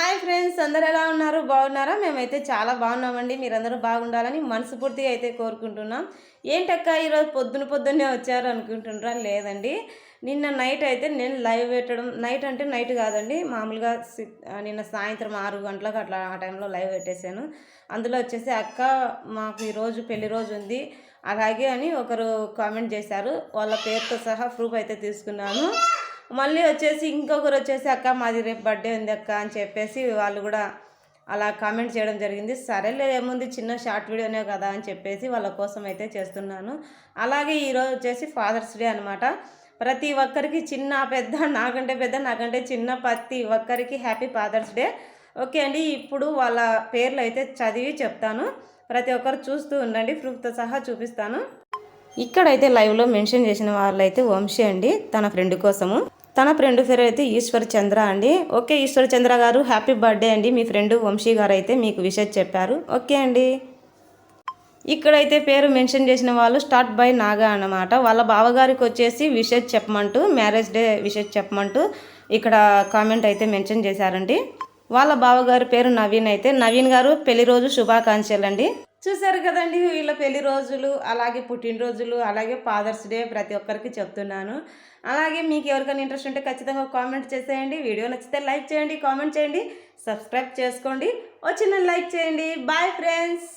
Hi friends అందరు ఎలా ఉన్నారు? బాగున్నారా? మేమైతే చాలా బాగున్నామండి. మీరందరూ బాగుండాలని మనస్ఫూర్తిగా అయితే కోరుకుంటున్నాం. ఏంటక్క ఈరోజు పొద్దున పొద్దున్నే వచ్చారు అనుకుంటుండ్రా లేదండి. నిన్న నైట్ అయితే నేను లైవ్ పెట్టడం నైట్ అంటే నైట్ కాదండి. మామూలుగా సి- నిన్న సాయంత్రం ఆరు గంటలకు అట్లా ఆ టైంలో లైవ్ పెట్టేశాను. అందులో వచ్చేసి అక్క మాకు ఈరోజు పెళ్ళి రోజు ఉంది. అలాగే అని ఒకరు కామెంట్ చేశారు. వాళ్ళ పేరుతో సహా ప్రూఫ్ అయితే తీసుకున్నాను. మళ్ళీ వచ్చేసి ఇంకొకరు వచ్చేసి అక్క మాది రేపు బర్త్డే ఉంది అక్క అని చెప్పేసి వాళ్ళు కూడా అలా కామెంట్ చేయడం జరిగింది. సరేలే ఏముంది చిన్న షార్ట్ వీడియోనే కదా అని చెప్పేసి వాళ్ళ కోసం అయితే చేస్తున్నాను. అలాగే ఈరోజు వచ్చేసి ఫాదర్స్ డే అనమాట ప్రతి ఒక్కరికి చిన్న పెద్ద నాకంటే పెద్ద నాకంటే చిన్న ప్రతి ఒక్కరికి హ్యాపీ ఫాదర్స్ డే ఓకే అండి ఇప్పుడు వాళ్ళ పేర్లు అయితే చదివి చెప్తాను. ప్రతి ఒక్కరు చూస్తూ ఉండండి ప్రూఫ్తో సహా చూపిస్తాను. ఇక్కడైతే లైవ్లో మెన్షన్ చేసిన వాళ్ళైతే వంశీ అండి తన ఫ్రెండ్ కోసము. తన ఫ్రెండ్ పేరు అయితే ఈశ్వర్ చంద్ర అండి. ఓకే ఈశ్వర్ చంద్ర గారు హ్యాపీ బర్త్డే అండి. మీ ఫ్రెండ్ వంశీ గారు అయితే మీకు విషెస్ చెప్పారు. ఓకే అండి. ఇక్కడైతే పేరు మెన్షన్ చేసిన వాళ్ళు స్టార్ట్ బై నాగా అన్నమాట. వాళ్ళ బావగారికి వచ్చేసి విషెస్ చెప్పమంటూ మ్యారేజ్ డే విషెస్ చెప్పమంటూ ఇక్కడ కామెంట్ అయితే మెన్షన్ చేశారండి. వాళ్ళ బావగారి పేరు నవీన్ అయితే. నవీన్ గారు పెళ్ళి రోజు శుభాకాంక్షలు అండి చూసారు కదండి వీళ్ళ పెళ్ళి రోజులు అలాగే పుట్టినరోజులు అలాగే ఫాదర్స్ డే ప్రతి ఒక్కరికి చెప్తున్నాను. అలాగే మీకు ఎవరికైనా ఇంట్రెస్ట్ ఉంటే ఖచ్చితంగా కామెంట్ చేసేయండి. వీడియో నచ్చితే లైక్ చేయండి కామెంట్ చేయండి సబ్స్క్రైబ్ చేసుకోండి. వచ్చిన లైక్ చేయండి. Bye friends